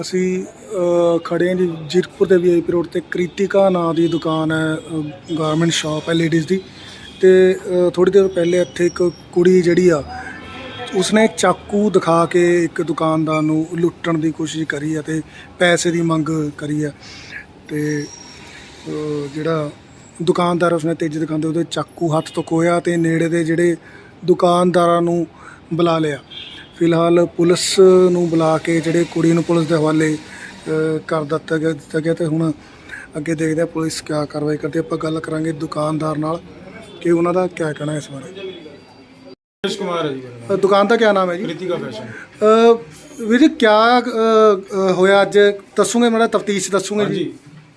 ਅਸੀਂ ਅ, ਖੜੇ ਹਾਂ ਜੀ ਜੀਰਕਪੁਰ ਦੇ ਵੀਆਈਪੀ ਰੋਡ ਤੇ। ਕ੍ਰਿਤਿਕਾ ਨਾਂ ਦੀ ਦੁਕਾਨ ਹੈ ਗਾਰਮੈਂਟ ਸ਼ਾਪ ਹੈ ਲੇਡੀਜ਼ ਦੀ। ਤੇ ਥੋੜੀ ਦੇਰ ਪਹਿਲੇ ਇੱਥੇ ਇੱਕ ਕੁੜੀ ਜਿਹੜੀ ਆ ਉਸਨੇ ਚਾਕੂ ਦਿਖਾ ਕੇ ਇੱਕ ਦੁਕਾਨਦਾਰ ਨੂੰ ਲੁੱਟਣ ਦੀ ਕੋਸ਼ਿਸ਼ ਕਰੀ ਹੈ ਤੇ ਪੈਸੇ ਦੀ ਮੰਗ ਕਰੀ ਹੈ। ਤੇ ਜਿਹੜਾ ਦੁਕਾਨਦਾਰ ਉਸਨੇ ਤੇਜ਼ੀ ਦਿਖਾਉਂਦੇ ਉਹਦੇ ਚਾਕੂ ਹੱਥ ਤੋਂ ਖੋਇਆ ਤੇ ਨੇੜੇ ਦੇ ਜਿਹੜੇ ਦੁਕਾਨਦਾਰਾਂ ਨੂੰ ਬੁਲਾ ਲਿਆ। ਫਿਲਹਾਲ ਪੁਲਿਸ ਨੂੰ ਬੁਲਾ ਕੇ ਜਿਹੜੇ ਕੁੜੀ ਨੂੰ ਪੁਲਿਸ ਦੇ ਹਵਾਲੇ ਕਰ ਦਿੱਤਾ ਗਿਆ ਦਿੱਤਾ ਗਿਆ ਤੇ ਹੁਣ ਅੱਗੇ ਦੇਖਦੇ ਆ ਪੁਲਿਸ ਕਿਆ ਕਾਰਵਾਈ ਕਰਦੀ। ਆਪਾਂ ਗੱਲ ਕਰਾਂਗੇ ਦੁਕਾਨਦਾਰ ਨਾਲ ਕਿ ਉਹਨਾਂ ਦਾ ਕਿਆ ਕਹਿਣਾ ਹੈ ਇਸ ਬਾਰੇ। ਰਮੇਸ਼ ਕੁਮਾਰ ਹੈ ਜੀ ਮੇਰਾ ਨਾਮ। ਅ, ਦੁਕਾਨ ਦਾ ਕਿਆ ਨਾਮ ਹੈ ਜੀ? ਕ੍ਰਿਤਿਕਾ ਫੈਸ਼ਨ। ਅ, ਵੀਰ ਜੀ ਕਿਆ ਅ, ਅ, ਹੋਇਆ ਅੱਜ? ਦੱਸੂਗੇ ਮੇਰਾ ਤਫਤੀਸ਼ ਦੱਸੂਗੇ ਜੀ? ਹਾਂਜੀ।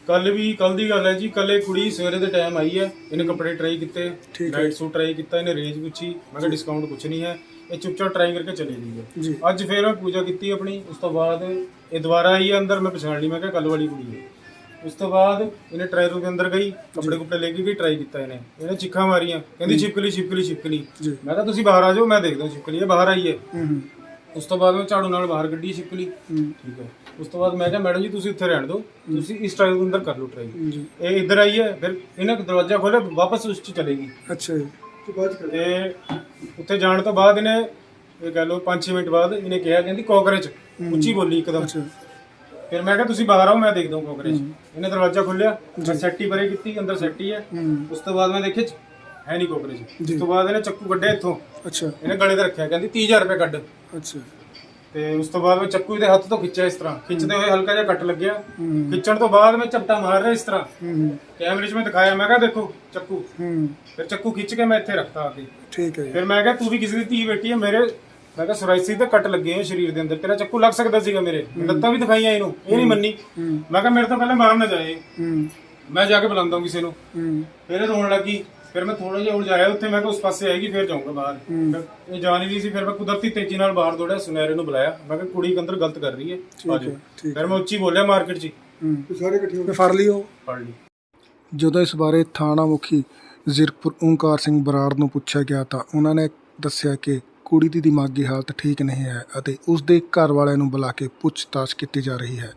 ਕੱਲ ਵੀ ਕੱਲ ਦੀ ਗੱਲ ਹੈ ਜੀ। ਕੱਲ ਕੁੜੀ ਸਵੇਰੇ ਦੇ ਟਾਈਮ ਆਈ ਹੈ। ਇਹਨੇ ਕੱਪੜੇ ਟਰਾਈ ਕੀਤੇ ਠੀਕ ਹੈ। ਨਾਈਟ ਸੂਟ ਟਰਾਈ ਕੀਤਾ ਇਹਨੇ ਰੇਂਜ ਪੁੱਛੀ। ਮੈਂ ਕਿਹਾ ਡਿਸਕਾਊਂਟ ਕੁਛ ਨਹੀਂ ਹੈ। ਇਹ ਚੁੱਪਚਾਪ ਟਰਾਈ ਕਰਕੇ ਚਲੀ ਗਈ ਹੈ ਅੱਜ ਫੇਰ ਮੈਂ ਪੂਜਾ ਕੀਤੀ ਆਪਣੀ ਉਸ ਤੋਂ ਬਾਅਦ ਇਹ ਦੁਬਾਰਾ ਹੈ ਅੰਦਰ ਮੈਂ ਪਛਾਣ ਲਈ ਮੈਂ ਕਿਹਾ ਕੱਲ ਵਾਲੀ ਕੁੜੀ ਹੈ। ਉਸ ਤੋਂ ਬਾਅਦ ਇਹਨੇ ਟਰਾਈ ਰੂਮ ਦੇ ਅੰਦਰ ਗਈ ਕੱਪੜੇ ਕੁਪੜੇ ਲੈ ਕੇ ਗਈ ਟਰਾਈ ਕੀਤਾ ਇਹਨੇ। ਇਹਨੇ ਚਿੱਖਾਂ ਮਾਰੀਆਂ ਕਹਿੰਦੀ ਛਿਪਕਲੀ ਛਿਪਕਲੀ ਛਿਪਕਲੀ ਮੈਂ ਕਿਹਾ ਤੁਸੀਂ ਬਾਹਰ ਆ ਜਾਓ ਮੈਂ ਦੇਖਦਾ ਛਿਪਕਲੀ ਇਹ ਬਾਹਰ ਆਈ ਹੈ। ਹੂੰ ਹੂੰ। ਉਸ ਤੋਂ ਬਾਅਦ ਮੈਂ ਝਾੜੂ ਨਾਲ ਬਾਹਰ ਕੱਢੀ ਛਿਪਕਲੀ ਹੂੰ, ਠੀਕ ਹੈ। ਉਸ ਤੋਂ ਬਾਅਦ ਮੈਂ ਕਿਹਾ ਮੈਡਮ ਜੀ ਤੁਸੀਂ ਉੱਥੇ ਰਹਿਣ ਦਿਓ ਤੁਸੀਂ ਇਸ ਟਰਾਈ ਦੇ ਅੰਦਰ ਕਰ ਲਓ ਟਰਾਈ ਇਹ ਇੱਧਰ ਆਈ ਹੈ ਫਿਰ ਇਹਨੇ ਦਰਵਾਜ਼ਾ ਖੋਲ੍ਹਿਆ ਵਾਪਸ ਉਸ ਚ ਚਲੇਗੀ ਅੱਛਾ ਜੀ। ਤੇ ਉੱਥੇ ਜਾਣ ਤੋਂ ਬਾਅਦ ਇਹਨੇ ਇਹ ਕਹਿ ਲਓ 5-6 ਮਿੰਟ ਬਾਅਦ ਇਹਨੇ ਕਿਹਾ ਕਹਿੰਦੀ ਕੋਕਰੇਚ ਉੱਚੀ ਬੋਲੀ ਇੱਕਦਮ। ਫਿਰ ਮੈਂ ਕਿਹਾ ਤੁਸੀਂ ਬਾਹਰ ਆਓ ਮੈਂ ਦੇਖਦਾ ਹਾਂ ਕੋਕਰੇਚ ਇਹਨੇ ਦਰਵਾਜ਼ਾ ਖੋਲ੍ਹਿਆ ਮੈਂ ਸੈੱਟੀ ਪਰੇ ਕੀਤੀ ਅੰਦਰ ਸੈੱਟੀ ਹੈ। ਉਸ ਤੋਂ ਬਾਅਦ ਮੈਂ ਦੇਖਿਆ ਹੈ ਨਹੀਂ ਕੋਕਰੇਚ। ਉਸ ਤੋਂ ਬਾਅਦ ਇਹਨੇ ਚੱਕੂ ਕੱਢਿਆ ਇੱਥੋਂ। ਅੱਛਾ। ਇਹਨੇ ਗਲੇ ਤੇ ਰੱਖਿਆ ਕਹਿੰਦੀ 30000 ਰੁਪਏ ਕੱਢ। ਅੱਛਾ। ਤੇ ਉਸ ਤੋਂ ਬਾਅਦ ਮੈਂ ਚੱਕੂ ਇਹਦੇ ਹੱਥ ਤੋਂ ਖਿੱਚਿਆ ਇਸ ਤਰ੍ਹਾਂ। ਖਿੱਚਦੇ ਹੋਏ ਹਲਕਾ ਜਿਹਾ ਕੱਟ ਲੱਗਿਆ। ਹੂੰ। ਖਿੱਚਣ ਤੋਂ ਬਾਅਦ ਮੈਂ ਝਪਟਾ ਮਾਰ ਰਿਹਾ ਇਸ ਤਰ੍ਹਾਂ। ਹੂੰ। ਕੈਮਰੇ 'ਚ ਮੈਂ ਦਿਖਾਇਆ ਮੈਂ ਕਿਹਾ ਦੇਖੋ ਚੱਕੂ। ਹੂੰ। ਫਿਰ ਚੱਕੂ ਖਿੱਚ ਕੇ ਮੈਂ ਇੱਥੇ ਰੱਖਤਾ ਆ ਕੇ। ਠੀਕ ਹੈ ਜੀ। ਫਿਰ ਮੈਂ ਕਿਹਾ ਤੂੰ ਵੀ ਕਿਸੇ ਦੀ ਧੀ ਬੇਟੀ ਹੈ ਮੇਰੇ ਮੈਂ ਕਿਹਾ ਸੁਰਾਇਸੀ ਤੇ ਕੱਟ ਲੱਗੇ ਆ ਸਰੀਰ ਦੇ ਅੰਦਰ। ਤੇਰਾ ਚੱਕੂ ਲੱਗ ਸਕਦਾ ਸੀਗਾ ਮੇਰੇ। ਲੱਤਾਂ ਵੀ ਦਿਖਾਈਆਂ ਇਹਨੂੰ ਇਹ ਨਹੀਂ ਮੰਨੀ। ਹੂੰ। ਮੈਂ ਕਿਹਾ ਮੇਰੇ ਤੋਂ ਪਹਿਲਾਂ ਮਾਰ ਨਾ ਜਾਏ। ਹੂੰ। ਮੈਂ ਜਾ ਕੇ ਬੁਲਾਉਂਦਾ ਕਿਸੇ ਨੂੰ। ਹੂੰ। ਫਿਰ ਇਹ ਰੋਣ ਲੱਗੀ। ਫਿਰ ਮੈਂ ਥੋੜਾ ਜਿਹਾ ਉਲਝਾਇਆ ਉੱਥੇ ਮੈਂ ਕਿਹਾ ਉਸ ਪਾਸੇ ਆਏਗੀ ਫਿਰ ਜਾਊਂਗਾ ਬਾਹਰ। ਫਿਰ ਇਹ ਜਾਣ ਨਹੀਂ ਸੀ ਫਿਰ ਮੈਂ ਕੁਦਰਤੀ ਤੇਜ਼ੀ ਨਾਲ ਬਾਹਰ ਦੌੜਿਆ ਸੁਨਹਿਰੇ ਨੂੰ ਬੁਲਾਇਆ। ਮੈਂ ਕਿਹਾ ਕੁੜੀ ਅੰਦਰ ਗਲਤ ਕਰ ਰਹੀ ਹੈ ਆ ਜਾਓ। ਠੀਕ ਫਿਰ ਮੈਂ ਉੱਚੀ ਬੋਲਿਆ ਮਾਰਕੀਟ 'ਚ ਸਾਰੇ ਇਕੱਠੇ ਹੋ ਕੇ ਫੜ ਲਿਓ। ਫੜ ਲਈ। ਜਦੋਂ ਇਸ ਬਾਰੇ ਥਾਣਾ ਮੁਖੀ ਜ਼ੀਰਕਪੁਰ ਓਂਕਾਰ ਸਿੰਘ ਬਰਾੜ ਨੂੰ ਪੁੱਛਿਆ ਗਿਆ ਤਾਂ ਉਹਨਾਂ ਨੇ ਦੱਸਿਆ ਕਿ ਕੁੜੀ ਦੀ ਦਿਮਾਗੀ ਹਾਲਤ ਠੀਕ ਨਹੀਂ ਹੈ ਅਤੇ ਉਸ ਦੇ ਘਰ ਵਾਲਿਆਂ ਨੂੰ ਬੁਲਾ ਕੇ ਪੁੱਛਤਾਛ ਕੀਤੀ ਜਾ ਰਹੀ ਹੈ।